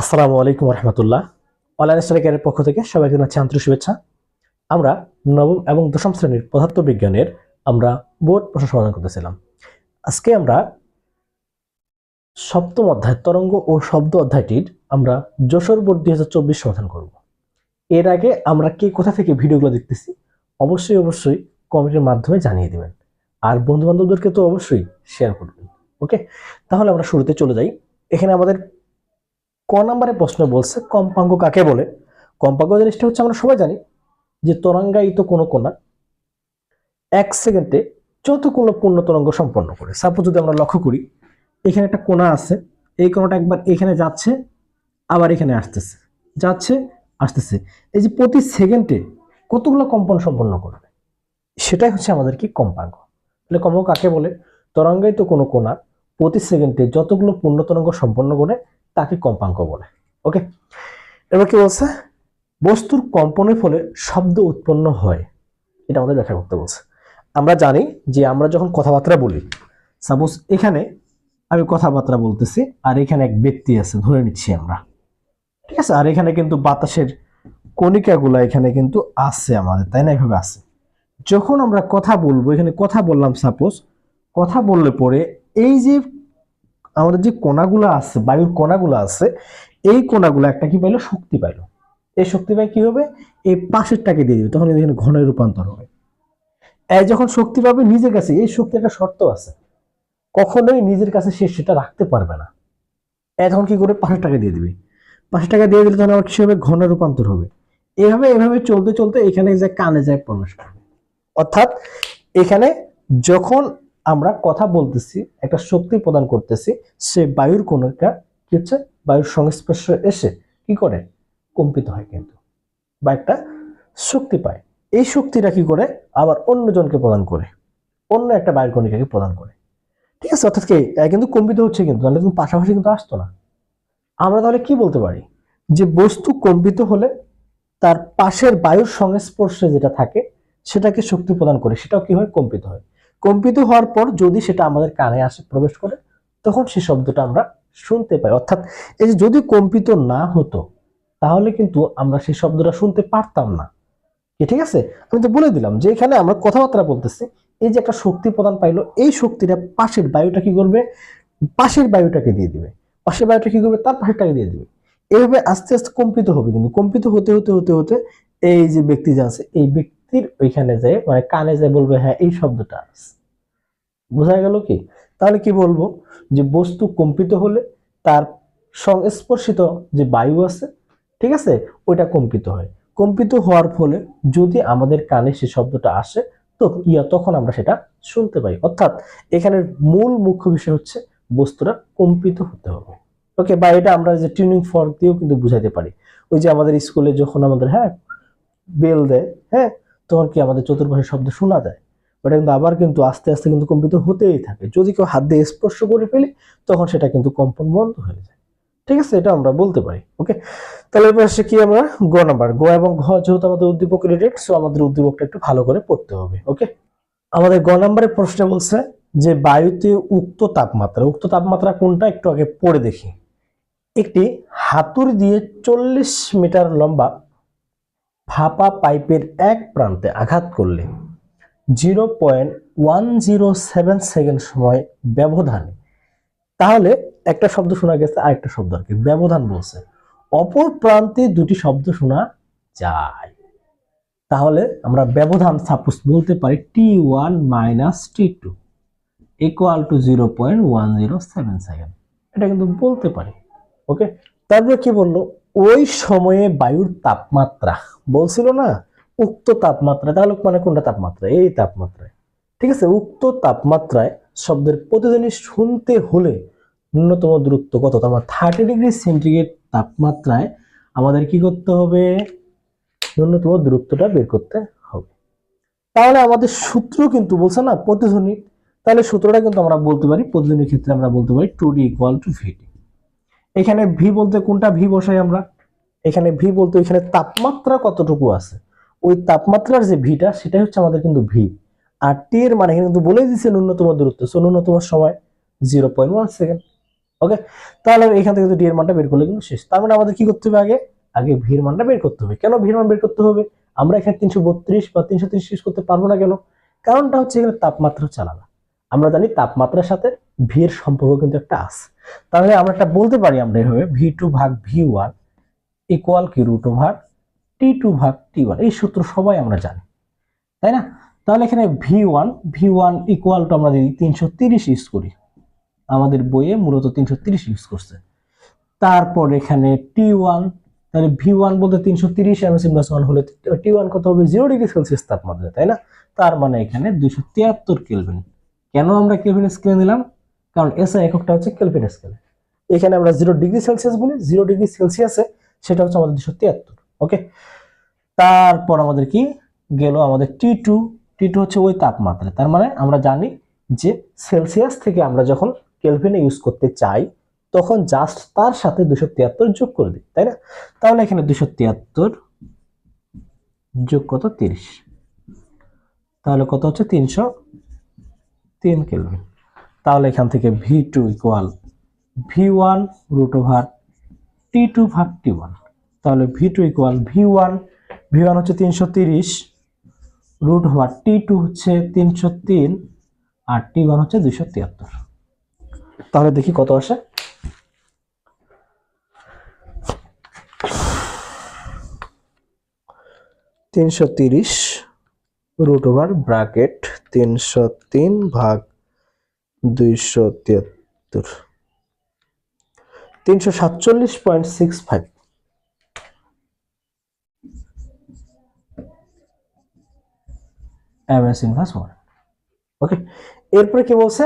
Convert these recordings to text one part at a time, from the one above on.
আসসালামু আলাইকুম রহমতুল্লাহ। অনলাইন স্টাডিকের পক্ষ থেকে সবাইকে জানাচ্ছি আন্তরিক শুভেচ্ছা। আমরা নবম এবং দশম শ্রেণির পদার্থ বিজ্ঞানের আমরা বোর্ড প্রশ্ন সমাধান করতেছিলাম। আজকে আমরা সপ্তম অধ্যায় তরঙ্গ ও শব্দ অধ্যায়টির আমরা যশোর বোর্ড দুই হাজার চব্বিশ সমাধান করব। এর আগে আমরা কে কোথা থেকে ভিডিওগুলো দেখতেছি, অবশ্যই অবশ্যই কমেন্টের মাধ্যমে জানিয়ে দিবেন। আর বন্ধু বান্ধবদেরকে তো অবশ্যই শেয়ার করবেন। ওকে তাহলে আমরা শুরুতে চলে যাই। এখানে আমাদের ক নম্বরে প্রশ্ন বলছে কম্পাঙ্গ কাকে বলে? কম্পাঙ্গ জিনিসটা হচ্ছে আমরা সবাই জানি যে তরঙ্গায়িত কোনো কোণা এক সেকেন্ডে যতগুলো পূর্ণ তরঙ্গ সম্পন্ন করে। সাপোজ যদি আমরা লক্ষ্য করি, এখানে একটা কোণা আছে, এই কোণাটা একবার এখানে যাচ্ছে, আবার এখানে আসতেছে, যাচ্ছে, আসতেছে। এই যে প্রতি সেকেন্ডে কতগুলো কম্পন সম্পন্ন করবে সেটাই হচ্ছে আমাদের কি কম্পাঙ্ক। তাহলে কম্পাঙ্গ কাকে বলে? তরঙ্গায়িত কোনো কোণা প্রতি সেকেন্ডে যতগুলো পূর্ণ তরঙ্গ সম্পন্ন করে তাকে কম্পাঙ্ক বলে ওকে এবার কি বলছে? বস্তুর কম্পনের ফলে শব্দ উৎপন্ন হয়, এটা আমাদের ব্যাখ্যা করতে বলছে। আমরা জানি যে আমরা যখন কথাবার্তা বলি সাপোজ এখানে আমি কথাবার্তা বলতেছি আর এখানে এক ব্যক্তি আছে, ধরে নিচ্ছি আমরা, ঠিক আছে? আর এখানে কিন্তু বাতাসের কণিকাগুলো এখানে কিন্তু আছে আমাদের, তাই না? এভাবে আছে। যখন আমরা কথা বলব, এখানে কথা বললাম সাপোজ কথা বললে পরে এই যে আমাদের যে কণাগুলো আছে, বায়ুর কণাগুলো আছে, এই কণাগুলো একটা কি পাইলো? শক্তি পাইলো। এই শক্তি পাই কি হবে? এই পাশেরটাকে দিয়ে দিবে, তখন এখানে ঘনের রূপান্তর হবে। এই যখন শক্তি পাবে নিজের কাছে, এই শক্তি একটা শর্ত আছে। কখনোই নিজের কাছে সে সেটা রাখতে পারবে না। এ তখন কি করে পাশের টাকা দিয়ে দিবে। পাশের টাকা দিয়ে দিলে তখন আবার কি হবে? ঘনের রূপান্তর হবে। এভাবে এভাবে চলতে চলতে এখানে যে কানে যায় প্রবেশ করবে। অর্থাৎ এখানে যখন আমরা কথা বলতেছি, একটা শক্তি প্রদান করতেছি, সে বায়ুর কণিকা কি হচ্ছে? বায়ুর সংস্পর্শ এসে কি করে? কম্পিত হয় কিন্তু। বা একটা শক্তি পায়। এই শক্তিটা কি করে? আবার অন্যজনকে প্রদান করে। অন্য একটা বায়ুর কণিকাকে প্রদান করে। ঠিক আছে, অর্থাৎ কি কিন্তু কম্পিত হচ্ছে কিন্তু তাহলে কিন্তু পাশাপাশি কিন্তু আসতো না। আমরা তাহলে কি বলতে পারি? যে বস্তু কম্পিত হলে তার পাশের বায়ুর সংস্পর্শে যেটা থাকে, সেটাকে শক্তি প্রদান করে, সেটাও কি হয়? কম্পিত হয়। কম্পিত হওয়ার পর যদি সেটা আমাদের কানে আসে, প্রবেশ করে, তখন সে শব্দটা আমরা শুনতে পাই। অর্থাৎ এই যে যদি কম্পিত না হতো, তাহলে কিন্তু আমরা সেই শব্দটা শুনতে পারতাম না। কি, ঠিক আছে? আমি তো বলে দিলাম যে এখানে আমরা কথাবার্তা বলতেছি, এই যে একটা শক্তি প্রদান পাইলো, এই শক্তিটা পাশের বায়ুটা কি করবে? পাশের বায়ুটাকে দিয়ে দিবে। পাশের বায়ুটা কি করবে? তার পাশেরটাকে দিয়ে দিবে। এইভাবে আস্তে আস্তে কম্পিত হবে। কিন্তু কম্পিত হতে হতে হতে হতে এই যে ব্যক্তি যে আছে, এই ব্যক্তির ওইখানে যায় মানে কানে যে বলবে হ্যাঁ এই শব্দটা বোঝা গেল কি? তাহলে কি বলব? যে বস্তু কম্পিত হলে তার সংস্পর্শিত যে বায়ু আছে, ঠিক আছে, ওইটা কম্পিত হয়। কম্পিত হওয়ার ফলে যদি আমাদের কানে সে শব্দটা আসে, তো ইয়া তখন আমরা সেটা শুনতে পাই। অর্থাৎ এখানের মূল মুখ্য বিষয় হচ্ছে বস্তুটা কম্পিত হতে হবে। ওকে, বা এটা আমরা যে টিউনিং ফর্ক দিয়েও কিন্তু বুঝাইতে পারি। ওই যে আমাদের স্কুলে যখন আমাদের হ্যাঁ বেল দেয় হ্যাঁ তখন কি আমাদের চতুর্পাশে শব্দ শোনা যায়। ওটা কিন্তু আবার কিন্তু আস্তে আস্তে কিন্তু কম্পিত হতেই থাকে। যদি কেউ হাত দিয়ে স্পর্শ করে ফেলি, তখন সেটা কিন্তু কম্পন বন্ধ হয়ে যায়। ঠিক আছে? এটা আমরা বলতে পারি। ওকে তাহলে এবার আসছে কি আমরা? গ নাম্বার। গ এবং ঘ যেহেতু আমাদের উদ্দীপক রিলেটেড সো আমাদের উদ্দীপকটা একটু ভালো করে পড়তে হবে। ওকে আমাদের গ নাম্বারের প্রশ্ন বলছে যে, বায়ুতে উক্ত তাপমাত্রা উক্ত তাপমাত্রা কোনটা? একটু আগে পড়ে দেখি। একটি হাতুড়ি দিয়ে চল্লিশ মিটার লম্বা ফাঁপা পাইপের এক প্রান্তে আঘাত করলে zero point one zero seven second সময় ব্যবধানে, তাহলে একটা শব্দ শোনা গেছে, আরেকটা শব্দ আর কি, ব্যবধান বলছে। অপর প্রান্তে দুটি শব্দ শোনা যায়। তাহলে আমরা ব্যবধান সাপোজ বলতে পারি T one minus T two equal to zero point one zero seven second. এটা কিন্তু বলতে পারি ওকে তারপরে কি বলল? ওই সময়ে বায়ুর তাপমাত্রা, বলছিল না? উক্ত তাপমাত্রা, তাহলে মানে কোনটা তাপমাত্রা? এই তাপমাত্রায়। ঠিক আছে? উক্ত তাপমাত্রায় শব্দের প্রতিদিনই শুনতে হলে ন্যূনতম দূরত্ব কত? আমার থার্টি ডিগ্রি সেন্টিগ্রেড তাপমাত্রায় আমাদের কি করতে হবে? ন্যূনতম দূরত্বটা বের করতে হবে। তাহলে আমাদের সূত্র কিন্তু বলছে না, প্রতিধ্বনি। তাহলে সূত্রটা কিন্তু আমরা বলতে পারি, প্রতিধ্বনির ক্ষেত্রে আমরা বলতে পারি two D equal to VT এখানে ভি বলতে কোনটা? ভি বসাই আমরা। এখানে ভি বলতে এখানে তাপমাত্রা কতটুকু আছে? ওই তাপমাত্রার যে ভিটা সেটাই হচ্ছে আমাদের কিন্তু ভি আর টি এর মানে কিন্তু বলে দিচ্ছে ন্যূনতম দূরত্ব। সো ন্যূনতম সময় zero point one second okay তাহলে এখান থেকে ডি এর মানটা বের করলে কিন্তু শেষ। তার মানে আমাদের কি করতে হবে আগে? আগে ভি এর মানটা বের করতে হবে। কেন ভি এর মান বের করতে হবে? আমরা এখানে তিনশো বত্রিশ বা তিনশো ত্রিশ করতে পারব না কেন? কারণটা হচ্ছে এখানে তাপমাত্রা আলাদা আমরা জানি তাপমাত্রার সাথে ভি এর সম্পর্ক কিন্তু একটা আছে। তাহলে আমরা একটা বলতে পারি আমরা এভাবে ভি টু ভাগ ভি ওয়ান ইকুয়াল কি রুট ওভার টি টু ভাগ টি ওয়ান এই সূত্র সবাই আমরা জানি, তাই না? তাহলে এখানে V one V one equal to আমরা যদি তিনশো তিরিশ ইউজ করি, আমাদের বইয়ে মূলত তিনশো তিরিশ ইউজ করছে। তারপর এখানে টি ওয়ান তাহলে ভি ওয়ান বলতে তিনশো তিরিশ এমএসি প্লাস ওয়ান হলে টি ওয়ান কত হবে? জিরো ডিগ্রি সেলসিয়াস তাপমাত্রা, তাই না? তার মানে এখানে দুইশো তিয়াত্তর কেলভিন কেন আমরা কেলভিন স্কেলে নিলাম? কারণ এসআই এককটা হচ্ছে কেলভিন স্কেলে এখানে আমরা জিরো ডিগ্রি সেলসিয়াস বলি জিরো ডিগ্রি সেলসিয়াসে সেটা হচ্ছে আমাদের দুশো তিয়াত্তর ওকে তারপর আমাদের কি গেল আমাদের টি টু টি টু হচ্ছে ওই তাপমাত্রা। তার মানে আমরা জানি যে সেলসিয়াস থেকে আমরা যখন কেলভিনে ইউজ করতে চাই, তখন জাস্ট তার সাথে দুশো তিয়াত্তর যোগ করে দিই, তাই না? তাহলে এখানে দুশো তিয়াত্তর যোগ কত? তিরিশ। তাহলে কত হচ্ছে? তিনশো তিন কেলভিন। তাহলে এখান থেকে V two equal V one root over T two ভাগ টি ওয়ান। তাহলে V two equal V one V one হচ্ছে তিনশো তিরিশ রুট ওভার টি টু হচ্ছে তিনশো তিন, আর টি ওয়ান হচ্ছে দুইশো তিয়াত্তর। তাহলে দেখি কত আসে? তিনশো তিরিশ রুট ওভার ব্র্যাকেট তিনশো তিন ভাগ দুইশো তিয়াত্তর। তিনশো সাতচল্লিশ point six five. MS inverse one okay এরপরে কি বলছে?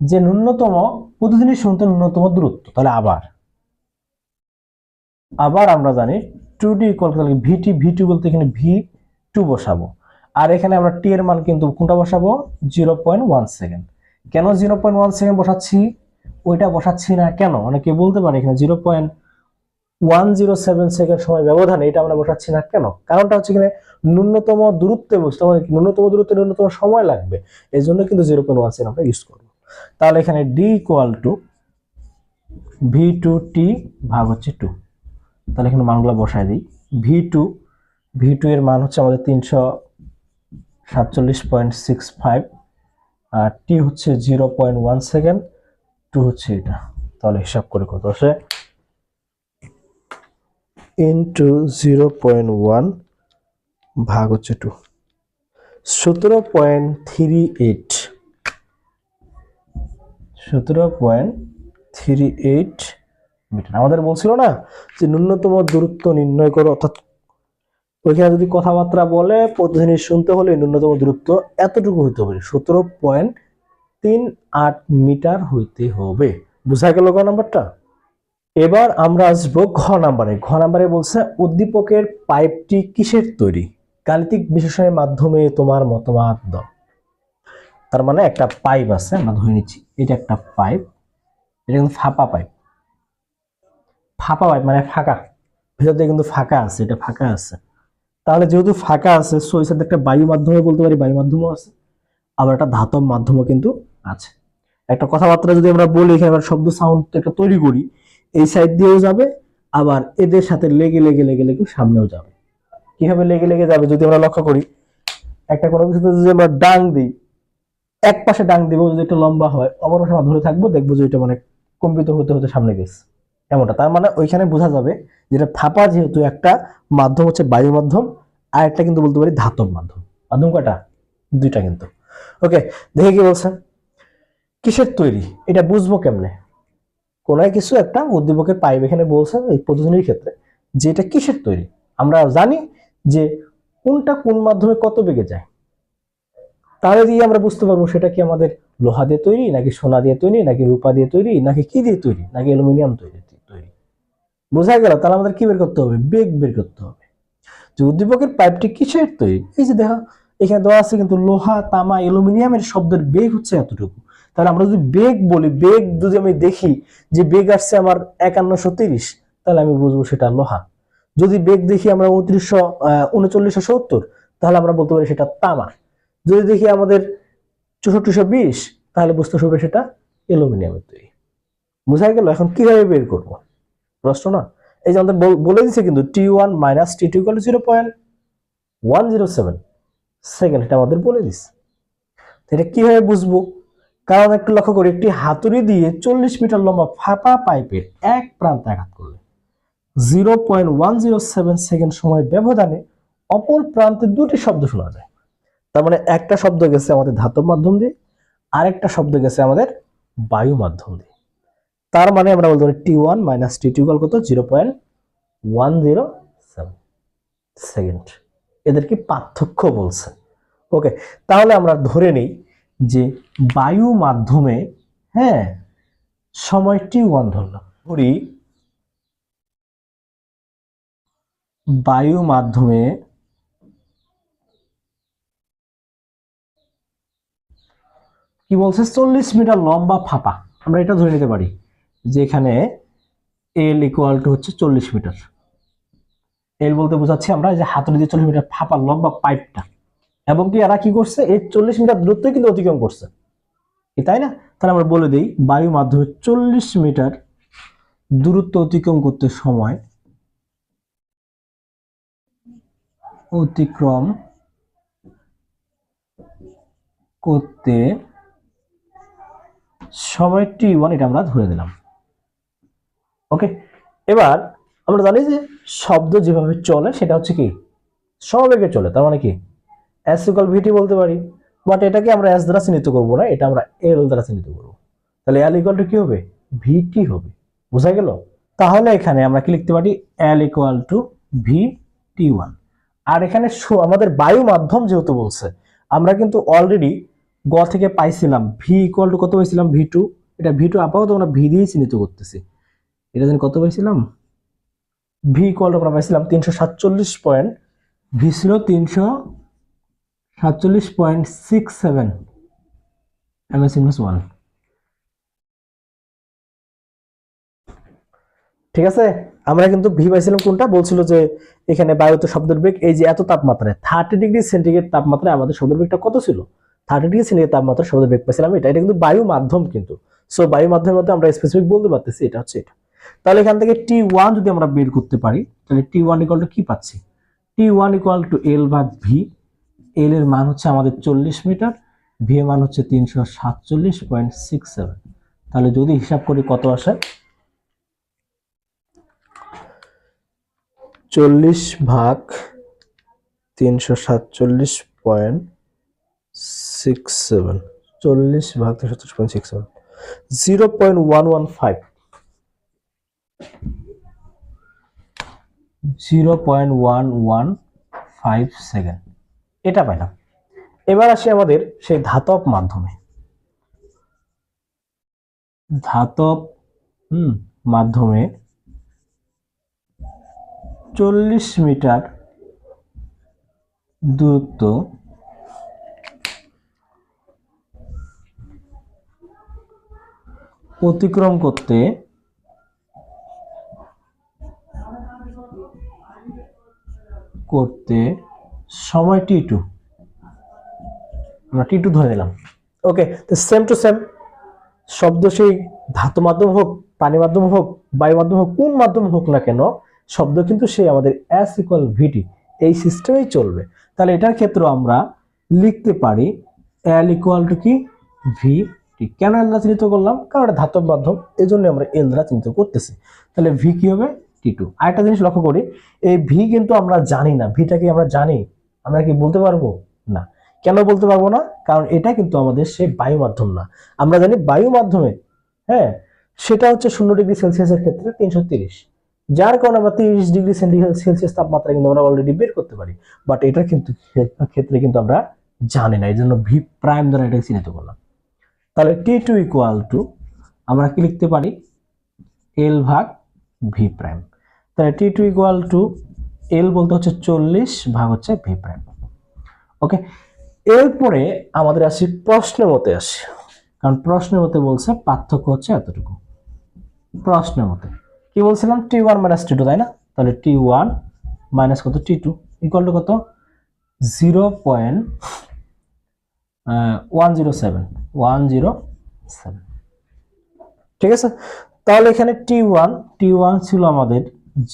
যে ন্যূনতম প্রতিদিনের শুনতে ন্যূনতম দূরত্ব তাহলে আবার। আবার আমরা জানি two D equal VT V two বলতে এখানে ভি টু বসাবো। আর এখানে আমরা টি এর মান কিন্তু কোনটা বসাবো? জিরো পয়েন্ট ওয়ান সেকেন্ড কেন জিরো পয়েন্ট ওয়ান সেকেন্ড বসাচ্ছি? ওইটা বসাচ্ছি না কেন? অনেকে বলতে পারে এখানে zero point one zero seven second সময় ব্যবধানে এটা আমরা বসাচ্ছি না কেন? কারণটা হচ্ছে এখানে ন্যূনতম দূরত্বে বসতে হবে ন্যূনতম দূরত্বে ন্যূনতম সময় লাগবে। এই জন্য কিন্তু জিরো পয়েন্ট ওয়ান সেকেন্ড আমরা ইউজ করব। তাহলে এখানে D equal to V two T ভাগ হচ্ছে টু তাহলে এখানে মানগুলো বসায় দিই। ভি টু ভি টু এর মান হচ্ছে আমাদের তিনশো সাতচল্লিশ পয়েন্ট সিক্স ফাইভ আর টি হচ্ছে zero point one second, two হচ্ছে এটা। তাহলে হিসাব করে কত আসে? ইন্টু জিরো পয়েন্ট ওয়ান ভাগ হচ্ছে টু সতেরো পয়েন্ট থ্রি এইট। সতেরো পয়েন্ট থ্রি এইট মিটার। আমাদের বলছিল না যে ন্যূনতম দূরত্ব নির্ণয় করো, অর্থাৎ ওইখানে যদি কথাবার্তা বলে প্রতিদিন শুনতে হলে ন্যূনতম দূরত্ব এতটুকু হইতে হবে, সতেরো পয়েন্ট তিন আট মিটার হইতে হবে। বুঝা গেল গ নাম্বারটা? এবার আমরা আসব ঘ নাম্বারে। ঘ নাম্বারে বলছে, উদ্দীপকের পাইপটি কিসের তৈরি? গাণিতিক বিশ্লেষণের মাধ্যমে তোমার মতামত দাও। তার মানে একটা পাইপ আছে, আমরা ধরে নিচ্ছি, এটা একটা পাইপ, এটা কিন্তু ফাঁপা পাইপ। ফাঁপা পাইপ মানে ফাঁকা। ভিতর দিয়ে কিন্তু ফাঁকা আছে, এটা ফাঁকা আছে। তাহলে যেহেতু ফাঁকা আছে সো এর একটা বায়ু মাধ্যমে বলতে পারি, বায়ু মাধ্যমও আছে, আবার একটা ধাতব মাধ্যমও কিন্তু আছে। একটা কথাবার্তা যদি আমরা বলি, এখানে আবার শব্দ সাউন্ড একটা তৈরি করি, এই সাইড দিয়েও যাবে, আবার এদের সাথে লেগে লেগে লেগে লেগে সামনেও যাবে। কীভাবে লেগে লেগে যাবে যদি আমরা লক্ষ্য করি, একটা কোনো কিছুতে যদি আমরা ডাং দিই এক পাশে ডাং দিব, যদি একটা লম্বা হয় অপর পাশে আমরা ধরে থাকব, দেখব যে এটা মানে কম্পিত হতে হতে সামনে গেছে। এমনটা। তার মানে ওইখানে বোঝা যাবে যেটা ফাঁপা যেহেতু একটা মাধ্যম হচ্ছে বায়ু মাধ্যম, আর একটা কিন্তু বলতে পারি ধাতব মাধ্যম। মাধ্যম কয়টা? দুইটা কিন্তু। ওকে, দেখে কি বলছেন কিসের তৈরি? এটা বুঝব কেমনে? কোন কিছু একটা উদ্দীপকের পাইপ এখানে বলছেন এই প্রতিধ্বনির ক্ষেত্রে যে এটা কিসের তৈরি? আমরা জানি যে কোনটা কোন মাধ্যমে কত বেগে যায়। তাহলে দিয়ে আমরা বুঝতে পারব সেটা কি আমাদের লোহা দিয়ে তৈরি, নাকি সোনা দিয়ে তৈরি, নাকি রূপা দিয়ে তৈরি, নাকি কি দিয়ে তৈরি, নাকি অ্যালুমিনিয়াম তৈরি। বোঝা গেল, তাহলে আমাদের কি বের করতে হবে? বেগ বের করতে হবে। যে উদ্দীপকের পাইপটি কিসের তৈরি? এই যে দেখো, এখানে দেওয়া আছে কিন্তু লোহা, তামা, অ্যালুমিনিয়ামের শব্দের বেগ হচ্ছে এতটুকু। তাহলে আমরা যদি বেগ বলি, বেগ যদি আমি দেখি যে বেগ আসছে আমার একান্নশো তিরিশ, তাহলে আমি বুঝব সেটা লোহা। যদি বেগ দেখি আমরা উনত্রিশশো উনচল্লিশশো সত্তর, তাহলে আমরা বলতে পারি সেটা তামা। যদি দেখি আমাদের চৌষট্টিশো বিশ, তাহলে বুঝতে হবে সেটা অ্যালুমিনিয়ামের তৈরি। বুঝা গেল? এখন কীভাবে বের করব? প্রশ্ন না? এই যে আমাদের বলে দিছে কিন্তু T one minus T two zero point one zero seven second এটা আমাদের বলে দিস এটা কীভাবে বুঝব? কারণ একটু লক্ষ্য করি, একটি হাতুড়ি দিয়ে চল্লিশ মিটার লম্বা ফাঁপা পাইপের এক প্রান্তে আঘাত করলে। Zero point one zero seven second সময় ব্যবধানে অপর প্রান্তে দুটি শব্দ শোনা যায়। তার মানে একটা শব্দ গেছে আমাদের ধাতব মাধ্যম দিয়ে, আরেকটা শব্দ গেছে আমাদের বায়ু মাধ্যম দিয়ে। তার মানে আমরা বলতে পারি T one minus T two কত? Zero point one zero seven second এদেরকে পার্থক্য বলছে। ওকে তাহলে আমরা ধরে নিই যে বায়ু মাধ্যমে হ্যাঁ সময় টি ওয়ান ধরলাম ধরি, বায়ু মাধ্যমে কি বলছে? চল্লিশ মিটার লম্বা ফাঁপা। আমরা এটা ধরে নিতে পারি। যে এখানে এল ইকুয়াল টু হচ্ছে চল্লিশ মিটার এল বলতে বোঝাচ্ছি আমরা যে হাতুড়ি দিয়ে চল্লিশ মিটার ফাঁপা লম্বা পাইপটা এবং কি এরা কি করছে? এই চল্লিশ মিটার দূরত্ব কিন্তু অতিক্রম করছে। তাই না? তাহলে আমরা বলে দিই, বায়ু মাধ্যমে চল্লিশ মিটার দূরত্ব অতিক্রম করতে সময় অতিক্রম করতে সময় টি ওয়ান এটা আমরা ধরে দিলাম ওকে এবার আমরা জানি যে শব্দ যেভাবে চলে সেটা হচ্ছে কি? সমবেগে চলে, তার মানে কি? এস ইকাল ভিটি বলতে পারি। বাট এটাকে আমরা এস দ্বারা চিহ্নিত করব না, এটা আমরা এল দ্বারা চিহ্নিত করব। তাহলে এল ইকুয়াল টু কি হবে? ভিটি হবে। বোঝা গেল? তাহলে এখানে আমরা কি লিখতে পারি? L equal to V T one আর এখানে আমাদের বায়ু মাধ্যম যেহেতু বলছে, আমরা কিন্তু অলরেডি গ থেকে পাইছিলাম। ভি ইকুয়াল টু কত পাইছিলাম? ভি টু এটা ভি টু আপাতত আমরা ভি দিয়ে চিহ্নিত করতেছি। এটা যেন কত পাইছিলাম? ভি ইকুয়াল আমরা পাইছিলাম তিনশো সাতচল্লিশ পয়েন্ট ভি ছিল তিনশো সাতচল্লিশ point six seven M S one ঠিক আছে? আমরা কিন্তু ভি পাইছিলাম কোনটা? বলছিল যে এখানে বায়ুতে শব্দের বেগ, এই যে এত তাপমাত্রায় থার্টি ডিগ্রি সেন্টিগ্রেড তাপমাত্রায় আমাদের শব্দের বেগটা কত ছিল? থার্টি ডিগ্রি সেন্টিগ্রেড তাপমাত্রা শব্দের বেগ পাইছিলাম এটা। এটা কিন্তু বায়ু মাধ্যম কিন্তু। সো বায়ু মাধ্যমের মধ্যে আমরা স্পেসিফিক বলতে পারতেছি, এটা হচ্ছে এটা। তাহলে এখান থেকে টি ওয়ান যদি আমরা বের করতে পারি, তাহলে টি ওয়ান ইকুয়াল টু কি পাচ্ছি? T one equal to L ভাগ ভি এল এর মান হচ্ছে আমাদের চল্লিশ মিটার ভি এর মান হচ্ছে তিনশো সাতচল্লিশ পয়েন্ট সিক্স সেভেন তাহলে যদি হিসাব করি কত আসে? চল্লিশ ভাগ তিনশো সাতচল্লিশ পয়েন্ট সিক্স সেভেন চল্লিশ ভাগ তিনশো সাতচল্লিশ point six seven zero point one one five zero point one one five second এটা পাইলাম এবার আসি আমাদের সেই ধাতব মাধ্যমে। ধাতব, হুম, মাধ্যমে চল্লিশ মিটার দূরত্ব অতিক্রম করতে করতে সময় টি টু। আমরা টি টু ধরে নিলাম। ওকে, তো সেম টু সেম শব্দ সেই ধাতু মাধ্যম হোক, পানি মাধ্যম হোক, বায়ু মাধ্যম হোক, কোন মাধ্যম হোক না কেন, শব্দ কিন্তু সেই আমাদের এস ইকুয়াল ভিটি এই সিস্টেমেই চলবে। তাহলে এটার ক্ষেত্রে আমরা লিখতে পারি এল ইকুয়াল টু কি? ভি টি কেন এল দ্বারা চিহ্নিত করলাম? কারণ এটা ধাতব মাধ্যম এই জন্য আমরা এল দ্বারা চিহ্নিত করতেছি। তাহলে ভি কি হবে? টি টু আরেকটা জিনিস লক্ষ্য করি, এই ভি কিন্তু আমরা জানি না। ভিটা কি আমরা জানি? আমরা কি বলতে পারব? না। কেন বলতে পারব না? কারণ এটা কিন্তু আমাদের সে বায়ু মাধ্যম না। আমরা জানি বায়ু মাধ্যমে হ্যাঁ সেটা হচ্ছে শূন্য ডিগ্রি সেলসিয়াসের ক্ষেত্রে তিনশো তিরিশ। যার কারণে আমরা তিরিশ ডিগ্রি সেলসিয়াস তাপমাত্রা কিন্তু আমরা অলরেডি বের করতে পারি। বাট এটা কিন্তু ক্ষেত্রে কিন্তু আমরা জানি না। এই জন্য ভি প্রাইম দ্বারা এটাকে চিহ্নিত করলাম। তাহলে টি টু ইকুয়াল টু আমরা কি লিখতে পারি? এল ভাগ ভি প্রাইম তাহলে T two equal to L বলতে হচ্ছে চল্লিশ ভাগ হচ্ছে ভি প্রাইম ওকে এরপরে আমাদের আসি প্রশ্নের মতে আসি। কারণ প্রশ্নের মতে বলছে পার্থক্য হচ্ছে এতটুকু। প্রশ্নের মতে। কি বলছিলাম? T one minus T two তাই না? তাহলে টি ওয়ান মাইনাস কত? টি টু ইকুয়াল টু কত? Zero point one zero seven one zero seven ঠিক আছে? তাহলে এখানে টি ওয়ান টি ওয়ান ছিল আমাদের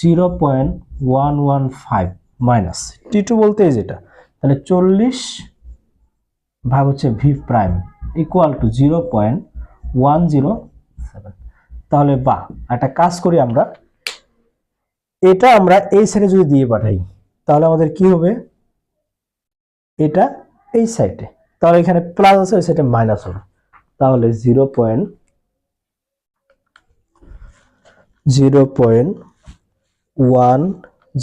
zero point one one five minus T two বলতে যেটা, তাহলে চল্লিশ ভাগ হচ্ছে V prime equal to zero point one zero seven তাহলে বা, একটা কাজ করি আমরা, এটা আমরা এই সাইডে যদি দিয়ে পাঠাই, তাহলে আমাদের কি হবে? এটা এই সাইডে তাহলে এখানে প্লাস আছে, ওই সাইডে মাইনাস হবে। তাহলে zero point zero point one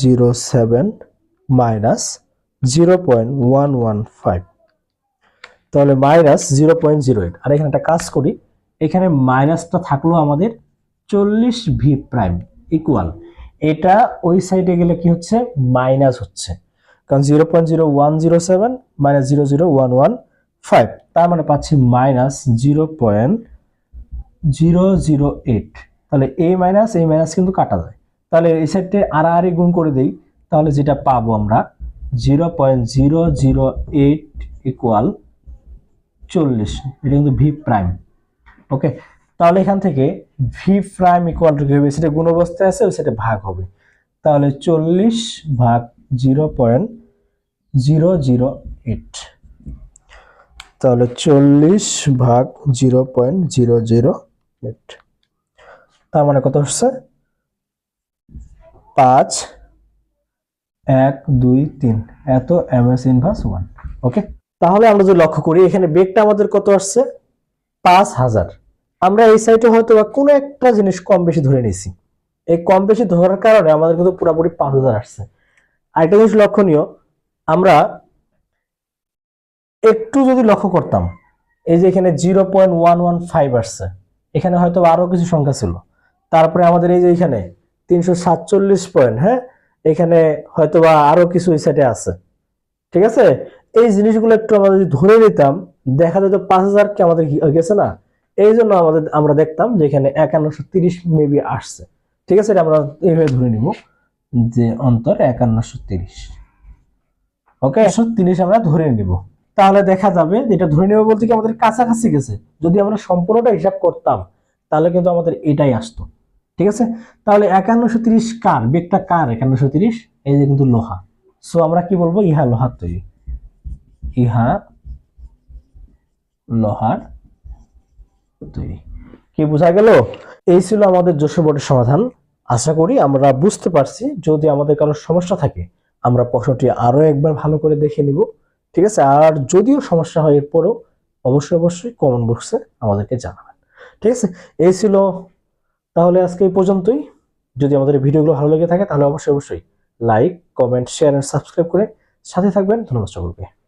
zero seven minus zero point one one five. তাহলে minus zero point zero eight. আর এখানে একটা কাজ করি, এখানে মাইনাসটা থাকল আমাদের চল্লিশ ভি প্রাইম ইকুয়াল এটা ওই সাইডে গেলে কি হচ্ছে? মাইনাস হচ্ছে। কারণ zero point zero one zero seven minus zero zero one one five. তার মানে পাচ্ছি minus zero point zero zero eight. তাহলে এই মাইনাস এই মাইনাস কিন্তু কাটা যায়। তাহলে এই সাইডে আড়াআড়ি গুণ করে দেই, তাহলে যেটা পাবো আমরা zero point zero zero eight equal চল্লিশ। এটা কিন্তু ভি প্রাইম ওকে তাহলে এখান থেকে ভি প্রাইম ইকুয়াল টু হবে? সেটা গুণ অবস্থায় আছে সেটা ভাগ হবে। তাহলে চল্লিশ ভাগ zero point zero zero eight তাহলে চল্লিশ ভাগ zero point zero zero eight তার মানে কত হচ্ছে? পাঁচ, এক, দুই, তিন। এত M S inverse one okay তাহলে আমরা যদি লক্ষ্য করি, এখানে বেগটা আমাদের কত আসছে? পাঁচ হাজার। আমরা এই সাইডে হয়তো বা কোনো একটা জিনিস কম বেশি ধরে নিয়েছি। এই কম বেশি ধরার কারণে আমাদের কিন্তু পুরোপুরি পাঁচ হাজার আসছে। আরেকটা জিনিস লক্ষণীয়, আমরা একটু যদি লক্ষ্য করতাম, এই যে এখানে zero point one one five আসছে, এখানে হয়তো আরও কিছু সংখ্যা ছিল। তারপরে আমাদের এই যে এখানে তিনশো সাতচল্লিশ পয়েন্ট হ্যাঁ? এখানে হয়তো বা আরও কিছু সাইডে আছে। ঠিক আছে? এই জিনিসগুলো একটু আমরা যদি ধরে নিতাম, দেখা যেত পাঁচ হাজার কি আমাদের গেছে না? এই জন্য আমাদের, আমরা দেখতাম যে এখানে একান্নশো তিরিশ মেবি আসছে। ঠিক আছে? এটা আমরা এইভাবে ধরে নিব যে অন্তর একান্নশো তিরিশ। ওকে? একশো তিরিশ আমরা ধরে নিব। তাহলে দেখা যাবে এটা ধরে নেব বলতে কি আমাদের কাছাকাছি গেছে। যদি আমরা সম্পূর্ণটা হিসাব করতাম, তাহলে কিন্তু আমাদের এটাই আসতো। ঠিক আছে? তাহলে একান্নশো তিরিশ কার? বেগটা কার একান্নশো তিরিশ? এই যে কিন্তু লোহা। সো আমরা কি বলব? ইহা লোহার তৈরি। ইহা লোহার তৈরি। কি বোঝা গেল? এই ছিল আমাদের বোর্ডের সমাধান। আশা করি আমরা বুঝতে পারছি। যদি আমাদের কারও সমস্যা থাকে, আমরা প্রশ্নটি আরও একবার ভালো করে দেখে নিব। ঠিক আছে? আর যদিও সমস্যা হয় এরপরেও, অবশ্যই অবশ্যই কমেন্ট বক্সে আমাদেরকে জানাবেন। ঠিক আছে? এই ছিল তাহলে আজকে এই পর্যন্তই। যদি আমাদের ভিডিওগুলো ভালো লেগে থাকে, তাহলে অবশ্যই অবশ্যই like comment share and subscribe করে সাথে থাকবেন। ধন্যবাদ সকলকে।